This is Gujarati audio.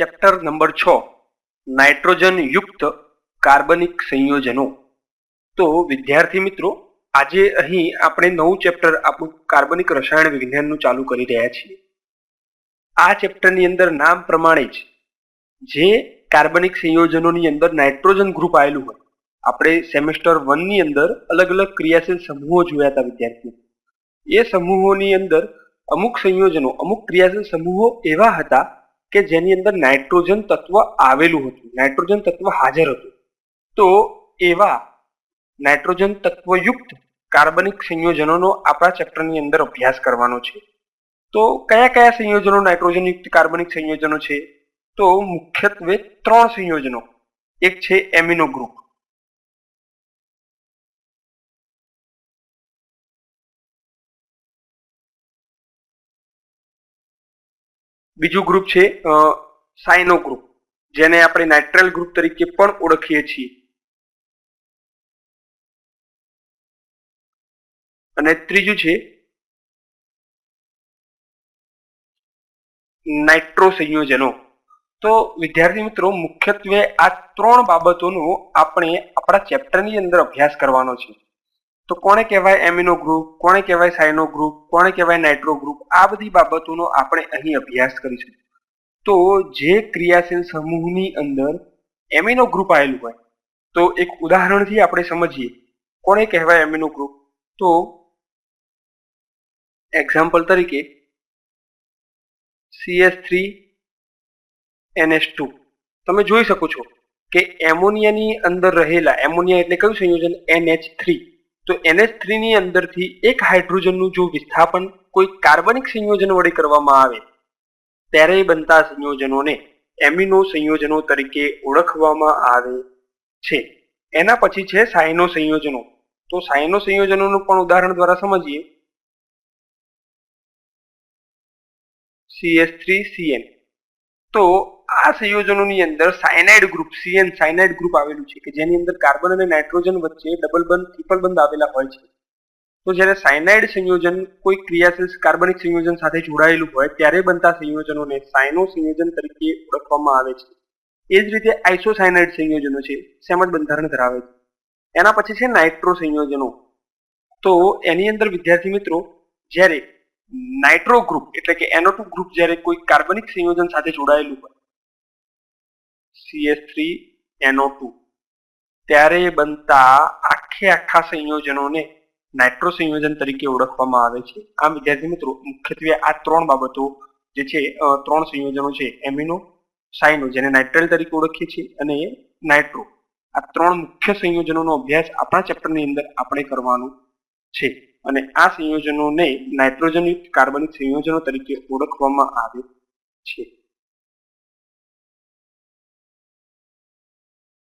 ચેપ્ટર નંબર છ, નાઇટ્રોજન યુક્ત કાર્બનિક સંયોજનો. તો વિદ્યાર્થી મિત્રો, આજે અહીં આપણે નવું ચેપ્ટર આપણું કાર્બનિક રસાયણ વિજ્ઞાનનું ચાલુ કરી રહ્યા છીએ. આ ચેપ્ટરની અંદર નામ પ્રમાણે જ જે કાર્બનિક સંયોજનોની અંદર નાઇટ્રોજન ગ્રુપ આવેલું હોય, આપણે સેમેસ્ટર વનની અંદર અલગ અલગ ક્રિયાશીલ સમૂહો જોયા હતા વિદ્યાર્થીઓ. એ સમૂહોની અંદર અમુક સંયોજનો, અમુક ક્રિયાશીલ સમૂહો એવા હતા કે જેની અંદર નાઇટ્રોજન તત્વ આવેલું હતું. નાઇટ્રોજન તત્વ હાજર હતું. તો એવા નાઇટ્રોજન તત્વયુક્ત કાર્બનિક સંયોજનોનો આપણા ચેપ્ટરની અંદર અભ્યાસ કરવાનો છે. તો કયા કયા સંયોજનો નાઇટ્રોજનયુક્ત કાર્બનિક સંયોજનો છે? તો મુખ્યત્વે ત્રણ સંયોજનો. એક છે એમિનો ગ્રુપ. બીજું ગ્રુપ છે સાયનો ગ્રુપ જેને આપણે નાઇટ્રલ ગ્રુપ તરીકે પણ ઓળખીએ છીએ. અને ત્રીજું છે નાઇટ્રો સંયોજનો તો વિદ્યાર્થી મિત્રો, મુખ્યત્વે આ ત્રણ બાબતોનો આપણે આપણા ચેપ્ટરની અંદર અભ્યાસ કરવાનો છે. તો કોને કહેવાય એમિનો ગ્રુપ? કોને કહેવાય સાયનો ગ્રુપ? કોને કહેવાય નાઇટ્રો ગ્રુપ? આ બધી બાબતોનો આપણે અહીં અભ્યાસ કરીશું. તો જે ક્રિયાશીલ સમૂહની અંદર એમિનો ગ્રુપ આવેલું હોય, તો એક ઉદાહરણથી આપણે સમજીએ. કોને કહેવાય એમિનો ગ્રુપ? તો એક્ઝામ્પલ તરીકે C S three N S two તમે જોઈ શકો છો કે એમોનિયાની અંદર રહેલા, એમોનિયા એટલે કયું સંયોજન? એનએચ થ્રી તો એનએચ થ્રીની અંદરથી એક હાઇડ્રોજનનું જો વિસ્થાપન કોઈ કાર્બનિક સંયોજન વડે કરવામાં આવે ત્યારે બનતા સંયોજનોને એમિનો સંયોજનો તરીકે ઓળખવામાં આવે છે. એના પછી છે સાયનો સંયોજનો. તો સાયનો સંયોજનોનું પણ ઉદાહરણ દ્વારા સમજીએ. સીએસ થ્રી સીએન તો આ સંયોજનોની અંદર cyanide group C N cyanide group આવેલું છે કે જેની અંદર કાર્બન અને નાઇટ્રોજન વચ્ચે ડબલ બંધ ટ્રિપલ બંધ આવેલા હોય છે. તો જ્યારે સાયનાઇડ સંયોજન કોઈ ક્રિયાશીલ કાર્બનિક સંયોજન સાથે જોડાયેલું હોય, ત્યારે બનતા સંયોજનોને સાયનો સંયોજન તરીકે ઓળખવામાં આવે છે. એ જ રીતે આઇસોસાયનાઇડ સંયોજનો છે સેમ બંધારણ ધરાવે છે. એના પછી છે નાઇટ્રો સંયોજનો. તો એની અંદર વિદ્યાર્થી મિત્રો, જ્યારે નાઇટ્રો ગ્રુપ એટલે કે એનો ટુ ગ્રુપ જ્યારે કોઈ કાર્બનિક સંયોજન સાથે જોડાયેલું હોય સીએસ થ્રી એનો ટુ ત્યારે બનતા આખે આખા સંયોજનોને નાઇટ્રો સંયોજન તરીકે ઓળખવામાં આવે છે. આમ, વિદ્યાર્થી મિત્રો, મુખ્યત્વે આ ત્રણ બાબતો જે છે ત્રણ સંયોજનો છે, એમિનો, સાઇનો, જેને નાઇટ્રેલ તરીકે ઓળખીએ છીએ, અને નાઇટ્રો. આ ત્રણ મુખ્ય સંયોજનોનો અભ્યાસ આપણા ચેપ્ટરની અંદર આપણે કરવાનું છે. અને આ સંયોજનોને નાઇટ્રોજનયુક્ત કાર્બનિક સંયોજનો તરીકે ઓળખવામાં આવે છે.